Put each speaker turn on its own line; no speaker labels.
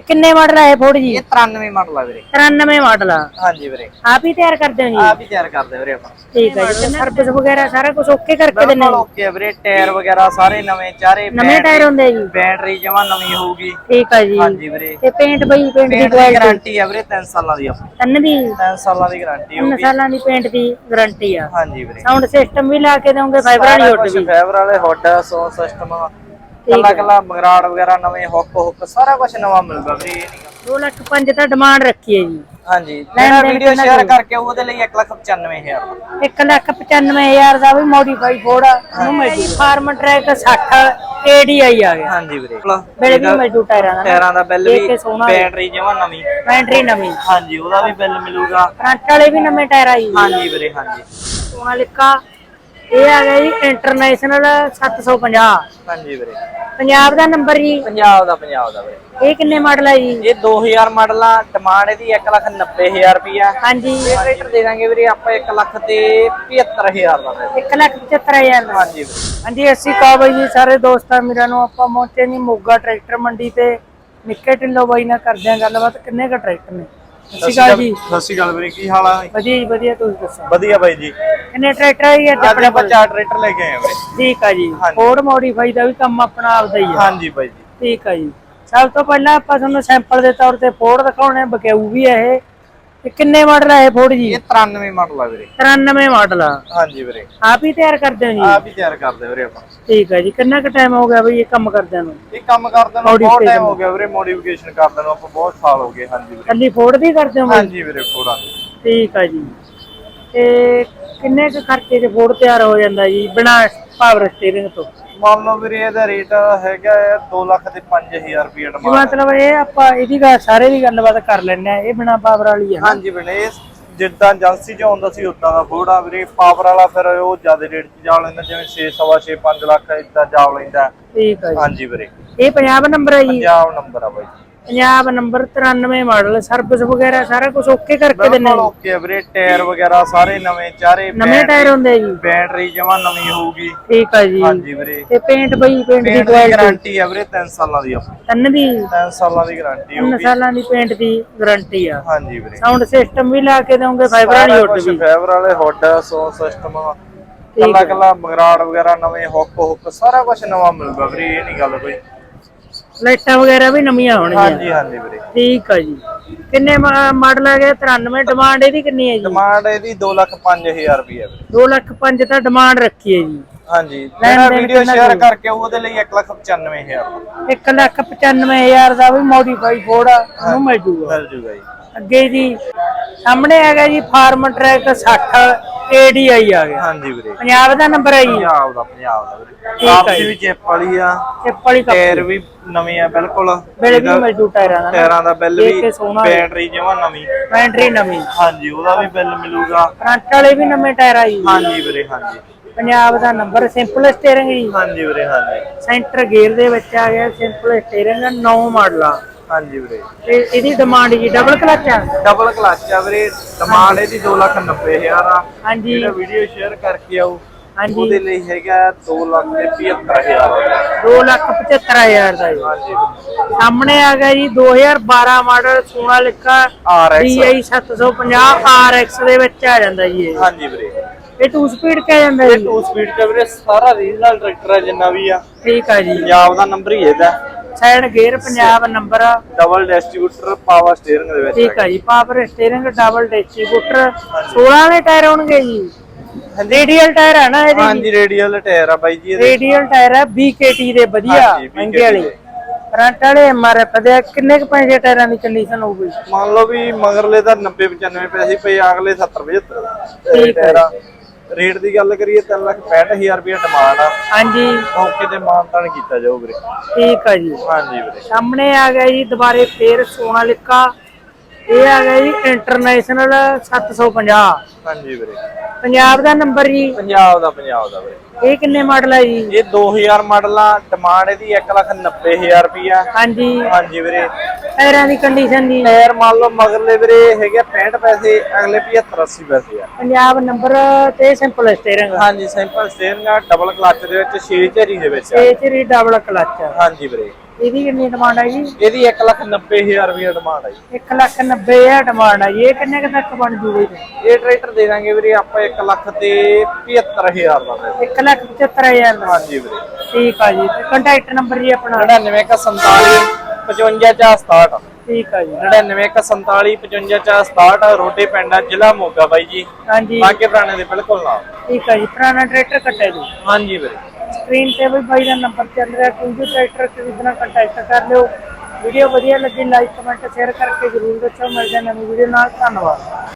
ਕਿੰਨੇ ਮਾਡਲ ਇਹ ਫੋੜ ਜੀ?
ਇਹ 93 ਮਾਡਲ ਆ ਵੀਰੇ।
93 ਮਾਡਲ ਆ।
ਹਾਂਜੀ ਵੀਰੇ।
ਆਪ ਹੀ ਤਿਆਰ ਕਰਦੇ ਹੋ ਜੀ?
ਆਪ ਹੀ ਤਿਆਰ ਕਰਦੇ ਵੀਰੇ ਆਪਾਂ।
ਠੀਕ ਹੈ ਜੀ ਸਰਵਿਸ ਵਗੈਰਾ ਸਾਰਾ ਕੁਝ ਓਕੇ ਕਰਕੇ ਦਿੰਦੇ ਹੋ?
ਓਕੇ ਵੀਰੇ ਟਾਇਰ ਵਗੈਰਾ ਸਾਰੇ ਨਵੇਂ ਚਾਰੇ
ਨਵੇਂ ਟਾਇਰ ਹੁੰਦੇ ਆ ਜੀ?
ਬੈਟਰੀ ਜਮਾ ਨਵੀਂ ਹੋਊਗੀ।
ਠੀਕ ਹੈ ਜੀ।
ਹਾਂਜੀ ਵੀਰੇ।
ਤੇ ਪੇਂਟ ਬਈ ਪੇਂਟ ਦੀ
ਗਾਰੰਟੀ ਆ ਵੀਰੇ 3 ਸਾਲਾਂ ਦੀ ਆਪਣੀ
ਤਨ ਦੀ?
3 ਸਾਲਾਂ ਦੀ ਗਾਰੰਟੀ ਹੋਊਗੀ।
ਸਾਲਾਂ ਦੀ ਪੇਂਟ ਦੀ ਗਾਰੰਟੀ ਆ।
ਹਾਂਜੀ ਵੀਰੇ।
ਸਾਊਂਡ ਸਿਸਟਮ ਵੀ ਲਾ ਕੇ ਦੋਗੇ ਫਾਈਬਰ ਵਾਲੀ ਹੁੱਡ ਵੀ
ਫਾਈਬਰ ਵਾਲੇ ਹੁੱਡ ਸੋ ਸਿਸਟਮ ਕੱਲਾ ਕੱਲਾ ਮਗਰਾੜ ਵਗੈਰਾ ਨਵੇਂ ਹੁੱਕ ਹੁੱਕ ਸਾਰਾ ਕੁਝ ਨਵਾਂ ਮਿਲੂਗਾ ਵੀਰੇ ਇਹ ਨਹੀਂ
2 ਲੱਖ 5 ਤਾਂ ਡਿਮਾਂਡ ਰੱਖੀ ਹੈ ਜੀ।
ਹਾਂਜੀ
ਦੇਣ
ਵੀਡੀਓ ਸ਼ੇਅਰ? ਕਰਕੇ ਉਹਦੇ ਲਈ 195000
1 ਲੱਖ 95000 ਦਾ ਵੀ ਮੋਡੀਫਾਈ ਫੋੜ ਉਹਨੂੰ ਮਿਲ ਜੂ ਫਾਰਮ ਟਰੈਕ 60 ADI ਆ ਗਿਆ।
ਹਾਂਜੀ ਵੀਰੇ।
ਬਿੱਲ ਵੀ ਮਿਲ ਟਾਇਰਾਂ ਦਾ
ਟਾਇਰਾਂ ਦਾ ਬਿੱਲ ਵੀ ਬੈਟਰੀ ਜਮਾ ਨਵੀਂ।
ਬੈਟਰੀ ਨਵੀਂ।
ਹਾਂਜੀ ਉਹਦਾ ਵੀ ਬਿੱਲ ਮਿਲੂਗਾ।
ਫਰੰਟ ਵਾਲੇ ਵੀ ਨਵੇਂ ਟਾਇਰ ਆਈ
ਹਾਂਜੀ ਵੀਰੇ ਹਾਂਜੀ।
ਸੋਨਾਲਿਕਾ ਇਹ ਆ ਗਿਆ ਜੀ ਇੰਟਰਨੈਸ਼ਨਲ 750
ਹਾਂਜੀ ਵੀਰੇ।
ਪੰਜਾਬ ਦਾ ਨੰਬਰ ਜੀ?
ਪੰਜਾਬ ਦਾ ਪੰਜਾਬ ਦਾ ਵੀਰੇ।
ਇਹ ਕਿੰਨੇ ਮਾਡਲ ਹੈ ਜੀ?
ਇਹ 2000 ਮਾਡਲ ਆ ਡਿਮਾਂਡ ਇਹਦੀ 190000 ਰੁਪਿਆ
ਹਾਂਜੀ।
ਇਹ ਟਰੈਕਟਰ ਦੇ ਦਾਂਗੇ ਵੀਰੇ ਆਪਾਂ 1 ਲੱਖ ਤੇ 75000 ਦਾ ਵੀਰੇ।
1 ਲੱਖ 75000 ਦਾ।
ਹਾਂਜੀ ਵੀਰੇ।
ਹਾਂਜੀ ਅਸੀਂ ਕਹਾ ਬਾਈ ਜੀ ਸਾਰੇ ਦੋਸਤਾਂ ਮੇਰਾ ਨੂੰ ਆਪਾਂ ਪਹੁੰਚੇ ਨਹੀਂ ਮੋਗਾ ਟਰੈਕਟਰ ਮੰਡੀ ਤੇ। ਨਿੱਕੇ ਢਿੱਲੋਂ ਬਾਈ ਨਾਲ ਕਰਦੇ ਆਂ ਗੱਲਬਾਤ ਕਿੰਨੇ ਕ ਟਰੈਕਟਰ ਨੇ? ਸਤਿ ਸ਼੍ਰੀ ਅਕਾਲ ਜੀ।
ਸਤਿ ਸ਼੍ਰੀ ਅਕਾਲ ਵੀਰੇ ਕੀ ਹਾਲ ਆ?
ਵਧੀਆ ਜੀ ਵਧੀਆ ਤੁਸੀਂ ਦੱਸੋ?
ਵਧੀਆ ਬਾਈ ਜੀ।
ਕਿੰਨੇ ਟਰੈਕਟਰ ਹੈ ਜੀ ਅੱਜ
ਅੱਜ
ਆਪਣੇ
ਆਪਾਂ
ਕੋਲ?
ਚਾਰ ਟਰੈਕਟਰ ਲੈ ਕੇ ਆਏ ਆ ਵੀਰੇ।
ਠੀਕ ਆ ਜੀ।
ਹਾਂਜੀ।
ਫੋਰਡ ਮੋਡੀਫਾਈ ਦਾ ਵੀ ਕੰਮ ਆਪਣਾ ਆਪਦਾ ਹੀ ਆ।
ਹਾਂਜੀ ਬਾਈ ਜੀ।
ਠੀਕ ਆ ਜੀ। ਸਭ ਤੋਂ ਪਹਿਲਾਂ ਆਪਾਂ ਤੁਹਾਨੂੰ ਸੈਂਪਲ ਦੇ ਤੌਰ ਤੇ ਫੋਰਡ ਦਿਖਾਉਣੇ ਬਕਿਆਊ ਵੀ ਹੈ ਇਹ। ਤੇ ਕਿੰਨੇ ਮਾਡਲ ਹੈ ਇਹ ਫੋਰਡ ਜੀ?
ਇਹ 93 ਮਾਡਲ ਆ ਵੀਰੇ।
93 ਮਾਡਲ ਆ।
ਹਾਂਜੀ ਵੀਰੇ।
ਆਪ ਹੀ ਤਿਆਰ ਕਰਦੇ ਹੋ ਜੀ?
ਆਪ ਹੀ ਤਿਆਰ ਕਰਦੇ ਵੀਰੇ ਆਪਾਂ।
ਠੀਕ ਹੈ ਜੀ। ਕਿੰਨਾ ਕੁ ਟਾਈਮ ਹੋ ਗਿਆ ਬਈ ਇਹ ਕੰਮ ਕਰਦਿਆਂ ਨੂੰ?
ਇਹ ਕੰਮ ਕਰਦੇ ਨੂੰ ਬਹੁਤ ਟਾਈਮ ਹੋ ਗਿਆ ਵੀਰੇ ਮੋਡੀਫਿਕੇਸ਼ਨ ਕਰਦੇ ਨੂੰ ਆਪਾਂ ਬਹੁਤ ਸਾਲ ਹੋ ਗਏ ਹਾਂਜੀ ਵੀਰੇ।
ਕੱਲੀ ਫੋਰਡ ਦੀ ਕਰਦੇ ਹੋ?
ਹਾਂਜੀ ਵੀਰੇ ਥੋੜਾ
ਠੀਕ ਆ ਜੀ। ਤੇ ਕਿੰਨੇ ਕੁ ਖਰਚੇ 'ਚ ਫੋਰਡ ਤਿਆਰ ਹੋ ਜਾਂਦਾ ਜੀ ਬਿਨਾ ਪਾਵਰ ਸਟੀਅਰਿੰਗ ਤੋਂ?
ਮੰਨ ਲਓ ਵੀਰੇ ਇਹਦਾ ਰੇਟ ਹੈਗਾ 2 ਲੱਖ ਤੇ 5000 ਰੁਪਏ
ਜੀ
ਡਿਮਾਂਡ
ਮਤਲਬ ਇਹ ਆਪਾਂ ਇਹਦੀ ਗੱਲ ਸਾਰੇ ਦੀ ਗੱਲਬਾਤ ਕਰ ਲੈਣੇ ਆ ਇਹ ਬਿਨਾ ਪਾਵਰ ਵਾਲੀ ਨਾ?
ਹਾਂਜੀ ਵੀਰੇ ਇਹ ਜਿੱਦਾਂ ਏਜੰਸੀ ਚ ਆਉਂਦਾ ਸੀ ਉਦਾਂ ਦਾ ਫੋੜਾ ਵੀਰੇ। ਪਾਵਰ ਵਾਲਾ ਫਿਰ ਉਹ ਜ਼ਿਆਦਾ ਰੇਟ ਚ ਜਾ ਲੈਂਦਾ ਜਿਵੇਂ 6 ਸਵਾ 6 5 ਲੱਖ ਇਦਾਂ ਜਾ ਲੈਂਦਾ।
ਠੀਕ ਜੀ।
ਹਾਂਜੀ ਵੀਰੇ।
ਇਹ ਪੰਜਾਬ ਨੰਬਰ ਹੈ ਜੀ?
ਪੰਜਾਬ ਨੰਬਰ ਆ ਬਾਈ ਜੀ।
ਪੰਜਾਬ ਨੰਬਰ 93 ਮਾਡਲ ਸਰਵਿਸ ਵਗੈਰਾ ਸਾਰਾ ਕੁਝ ਓਕੇ ਕਰਕੇ ਦਿੰਦੇ
ਬਿਲਕੁਲ ਓਕੇ ਵੀਰੇ ਟਾਇਰ ਵਗੈਰਾ ਸਾਰੇ ਨਵੇਂ ਚਾਰੇ
ਨਵੇਂ ਟਾਇਰ ਹੁੰਦੇ ਜੀ।
ਬੈਟਰੀ ਜਮਾ ਨਵੀਂ ਹੋਊਗੀ।
ਠੀਕ ਆ ਜੀ।
ਹਾਂਜੀ ਵੀਰੇ।
ਤੇ ਪੇਂਟ ਬਈ ਪੇਂਟ ਦੀ
ਗਾਰੰਟੀ ਆ ਵੀਰੇ 3 ਸਾਲਾਂ ਦੀ ਆਪਣੀ
ਤਨ ਦੀ?
3 ਸਾਲਾਂ ਦੀ ਗਾਰੰਟੀ ਹੋਊਗੀ।
ਸਾਲਾਂ ਦੀ ਪੇਂਟ ਦੀ ਗਾਰੰਟੀ ਆ।
ਹਾਂਜੀ ਵੀਰੇ।
ਸਾਊਂਡ ਸਿਸਟਮ ਵੀ ਲਾ ਕੇ ਦੋਗੇ ਫਾਈਬਰ ਵਾਲੀ ਹੁੱਡ ਵੀ।
ਫਾਈਬਰ ਵਾਲੇ ਹੁੱਡ ਸੋ ਸਿਸਟਮ ਕੱਲਾ ਕੱਲਾ ਮਗਰਾੜ ਵਗੈਰਾ ਨਵੇਂ ਹੁੱਕ ਹੁੱਕ ਸਾਰਾ ਕੁਝ ਨਵਾਂ ਮਿਲੂਗਾ ਵੀਰੇ ਇਹ ਨਹੀਂ ਗੱਲ ਕੋਈ।
ਲਾਈਟਾਂ ਵਗੈਰਾ ਵੀ ਨਵੀਆਂ ਹੋਣਗੀਆਂ
ਹਾਂਜੀ ਹਾਂਜੀ ਵੀਰੇ।
ਠੀਕ ਆ ਜੀ। ਕਿੰਨੇ ਮਾਡਲ ਆ ਗਏ? 93 ਡਿਮਾਂਡ ਇਹਦੀ ਕਿੰਨੀ ਹੈ ਜੀ?
ਡਿਮਾਂਡ ਇਹਦੀ 2 ਲੱਖ 5000 ਰੁਪਏ ਵੀਰੇ।
2 ਲੱਖ 5 ਤਾਂ ਡਿਮਾਂਡ ਰੱਖੀ ਹੈ ਜੀ।
ਹਾਂਜੀ। ਜਿਹੜਾ ਵੀਡੀਓ ਸ਼ੇਅਰ? ਕਰਕੇ ਉਹਦੇ ਲਈ 1 ਲੱਖ 95000
1 ਲੱਖ 95000 ਦਾ ਵੀ ਮੋਡੀਫਾਈ ਆ ਉਹਨੂੰ ਮਿਲ ਜੂਗਾ।
ਮਿਲ ਜੂਗਾ ਜੀ।
ਅੱਗੇ ਜੀ ਸਾਹਮਣੇ ਹੈਗਾ ਜੀ ਫਾਰਮ ਟਰੈਕ 60 ADI ਆ ਗਿਆ।
ਹਾਂਜੀ ਵੀਰੇ।
ਪੰਜਾਬ ਦਾ ਨੰਬਰ ਹੈ ਜੀ
ਪੰਜਾਬ ਦਾ ਪੰਜਾਬ ਦਾ ਵੀਰੇ।
ਠੀਕ ਆ
ਆਪਸੀ
ਜੀ।
ਵੀ ਚਿੱਪ ਵਾਲੀ ਆ।
ਚਿੱਪ ਵਾਲੀ ਕੱਪ
ਟਾਇਰ ਵੀ ਨਵੇਂ ਆ ਬਿਲਕੁਲ।
ਬਿੱਲ ਵੀ ਜੂ ਟਾਇਰਾਂ ਦਾ
ਟਾਇਰਾਂ ਦਾ ਬਿੱਲ
ਦੇਖ
ਵੀ
ਕੇ ਸੋਹਣਾ
ਬੈਟਰੀ ਜਮਾ ਨਵੀਂ।
ਬੈਟਰੀ ਨਵੀਂ।
ਹਾਂਜੀ ਉਹਦਾ ਵੀ ਬਿੱਲ ਮਿਲੂਗਾ।
ਫਰੰਟ ਵਾਲੇ ਵੀ ਨਵੇਂ ਟਾਇਰ ਆਈ
ਹਾਂਜੀ ਵੀਰੇ ਹਾਂਜੀ।
ਪੰਜਾਬ ਦਾ ਨੰਬਰ ਸਿੰਪਲ ਸਟੀਅਰਿੰਗ ਜੀ।
ਹਾਂਜੀ ਵੀਰੇ ਹਾਂਜੀ।
ਸੈਂਟਰ ਗੇਅਰ ਦੇ ਵਿੱਚ ਆ ਗਿਆ ਸਿੰਪਲ ਸਟੀਅਰਿੰਗ ਨੌ ਮਾਡਲ ਆ।
ਹਾਂਜੀ ਵੀਰੇ।
ਤੇ ਇਹਦੀ ਡਿਮਾਂਡ ਜੀ ਡਬਲ ਕਲਚ ਆ?
ਡਬਲ ਕਲਚ ਆ ਵੀਰੇ। ਡਿਮਾਂਡ ਇਹਦੀ 2 ਲੱਖ 90000 ਆ।
ਹਾਂਜੀ।
ਜਿਹੜਾ ਵੀਡੀਓ ਸ਼ੇਅਰ ਕਰਕੇ ਆਉ
ਹਾਂਜੀ।
ਉਹਦੇ ਲਈ ਹੈਗਾ 2 ਲੱਖ ਤੇ 75000
2 ਲੱਖ 75000 ਦਾ ਜੀ।
ਹਾਂਜੀ।
ਸਾਹਮਣੇ ਆ ਗਿਆ ਜੀ 2012 model Sonalika
RX
DI 750 RX ਦੇ ਵਿੱਚ ਆ ਜਾਂਦਾ ਜੀ ਇਹ।
ਹਾਂਜੀ ਵੀਰੇ।
ਇਹ 2 ਸਪੀਡ ਕਿਹਾ ਜਾਂਦਾ
ਇਹ
ਜੀ?
2 ਸਪੀਡ ਤੇ ਵੀਰੇ ਸਾਰਾ ਰੀਜਨਲ ਟਰੈਕਟਰ ਹੈ ਜਿੰਨਾ ਵੀ ਆ।
ਠੀਕ ਆ ਜੀ।
ਪੰਜਾਬ ਦਾ ਨੰਬਰ ਹੀ ਇਹਦਾ।
Side gear Punjab number
double distributor power steering ਦੇ ਵਿੱਚ
ਠੀਕ ਆ ਜੀ ਪਾਵਰ ਸਟੀਅਰਿੰਗ ਡਬਲ ਡਿਸਟ੍ਰੀਬਿਊਟਰ 16 ਵਾਲੇ ਟਾਇਰ ਹੋਣਗੇ ਜੀ। ਰੇਡੀਅਲ ਟਾਇਰ ਹੈ ਨਾ ਇਹਦੇ
ਹਾਂਜੀ ਰੇਡੀਅਲ ਟਾਇਰ ਆ ਬਾਈ ਜੀ ਇਹਦੇ।
ਰੇਡੀਅਲ ਟਾਇਰ ਹੈ BKT ਦੇ ਵਧੀਆ ਮਹਿੰਗੇ ਵਾਲੇ।
ਦੇ।
ਫਰੰਟ ਵਾਲੇ ਐਮਆਰਐਫ ਦੇ ਕਿੰਨੇ ਕੁ ਪੈਸੇ ਟਾਇਰਾਂ ਦੀ ਕੰਡੀਸ਼ਨ ਹੋਊਗੀ?
ਮੰਨ ਲਓ ਵੀ ਮਗਰਲੇ ਤਾਂ 90 95 ਪੈਸੇ ਪਏ ਅਗਲੇ 70 75
ਠੀਕ ਹੈ।
ਰੇਟ ਦੀ ਗੱਲ ਕਰੀਏ 3 ਲੱਖ 65000 ਰੁਪਏ ਡਿਮਾਂਡ ਆ।
ਹਾਂਜੀ।
ਮੌਕੇ ਤੇ ਮਾਨਤਾਨ ਕੀਤਾ ਜਾਊ ਵੀਰੇ।
ਠੀਕ ਆ ਜੀ।
ਹਾਂਜੀ ਵੀਰੇ।
ਸਾਹਮਣੇ ਆ ਗਿਆ ਜੀ ਦੁਬਾਰੇ ਫੇਰ ਸੋਨਾਲਿਕਾ ਇਹ ਆ ਗਿਆ ਜੀ ਇੰਟਰਨੈਸ਼ਨਲ 750
ਹਾਂਜੀ ਵੀਰੇ।
ਪੰਜਾਬ ਦਾ ਨੰਬਰ ਜੀ?
ਪੰਜਾਬ ਦਾ ਪੰਜਾਬ ਦਾ ਵੀਰੇ।
ਇਹ ਕਿੰਨੇ ਮਾਡਲ ਹੈ ਜੀ?
ਇਹ 2000 ਮਾਡਲ ਆ ਡਿਮਾਂਡ ਇਹਦੀ 1 ਲੱਖ 90000 ਰੁਪਿਆ
ਹਾਂਜੀ।
ਹਾਂਜੀ ਵੀਰੇ।
ਟਾਇਰਾਂ ਦੀ ਕੰਡੀਸ਼ਨ ਦੀ
ਟਾਇਰ ਮੰਨ ਲਓ ਮਗਰਲੇ ਵੀਰੇ ਹੈਗੇ 65 ਪੈਸੇ ਅਗਲੇ 75 80 ਪੈਸੇ ਆ।
ਪੰਜਾਬ ਨੰਬਰ ਤੇ ਸਿੰਪਲ ਸਟੀਅਰਿੰਗ
ਹਾਂਜੀ ਸਿੰਪਲ ਸਟੇਅਰਿੰਗ ਆ ਡਬਲ ਕਲਚ ਦੇ ਵਿੱਚ 6 ਝਰੀ ਦੇ ਵਿੱਚ ਆ।
ਇਹ ਚਰੀ ਡਬਲ ਕਲਚ
ਹਾਂਜੀ ਵੀਰੇ।
ਇਹਦੀ ਕਿੰਨੀ ਡਿਮਾਂਡ ਹੈ ਜੀ?
ਇਹਦੀ 190000 ਰੁਪਏ ਡਿਮਾਂਡ ਹੈ ਜੀ।
1 ਲੱਖ 90 ਹਜ਼ਾਰ ਡਿਮਾਂਡ ਹੈ ਜੀ। ਇਹ ਕਿੰਨੇ ਕੁ ਤੱਕ ਬਣ ਜੂਗੀ
ਇਹ ਟਰੈਕਟਰ ਦੇ ਦਾਂਗੇ ਵੀਰੇ ਆਪਾਂ 1 ਲੱਖ ਤੇ 75000 ਦਾ ਦੇ
1 ਲੱਖ 75 ਹਜ਼ਾਰ ਦਾ।
ਹਾਂਜੀ ਵੀਰੇ।
ਠੀਕ ਆ ਜੀ। ਤੇ ਕੰਟੈਕਟ ਨੰਬਰ ਜੀ ਆਪਣਾ?
99 ਕ 47 55 ਚਾ 67
ਠੀਕ ਆ ਜੀ।
99 ਕ 47 55 ਚਾ 67 ਰੋਡੇ ਪਿੰਡ ਜ਼ਿਲ੍ਹਾ ਮੋਗਾ ਬਾਈ ਜੀ।
ਹਾਂਜੀ।
ਬਾਗੇ ਪੁਰਾਣੇ ਦੇ ਬਿਲਕੁਲ ਨਾਲ।
ਠੀਕ ਆ ਜੀ। ਪੁਰਾਣਾ ਟਰੈਕਟਰ ਕੱਟਿਆ ਜੀ।
ਹਾਂਜੀ ਵੀਰੇ।
ਸਕਰੀਨ ਤੇ ਵੀ ਬਾਈ ਦਾ ਨੰਬਰ ਚੱਲ ਰਿਹਾ, ਕੋਈ ਵੀ ਟਰੈਕਟਰ ਖਰੀਦਣਾ ਕੰਟੈਕਟ ਕਰ ਲਿਓ। ਵੀਡੀਓ ਵਧੀਆ ਲੱਗੀ ਲਾਈਕ ਕਮੈਂਟ ਸ਼ੇਅਰ ਕਰਕੇ ਜਰੂਰ ਦੱਸੋ ਮਿਲਦੇ ਹਾਂ ਨਵੀਂ ਵੀਡੀਓ ਨਾਲ। ਧੰਨਵਾਦ।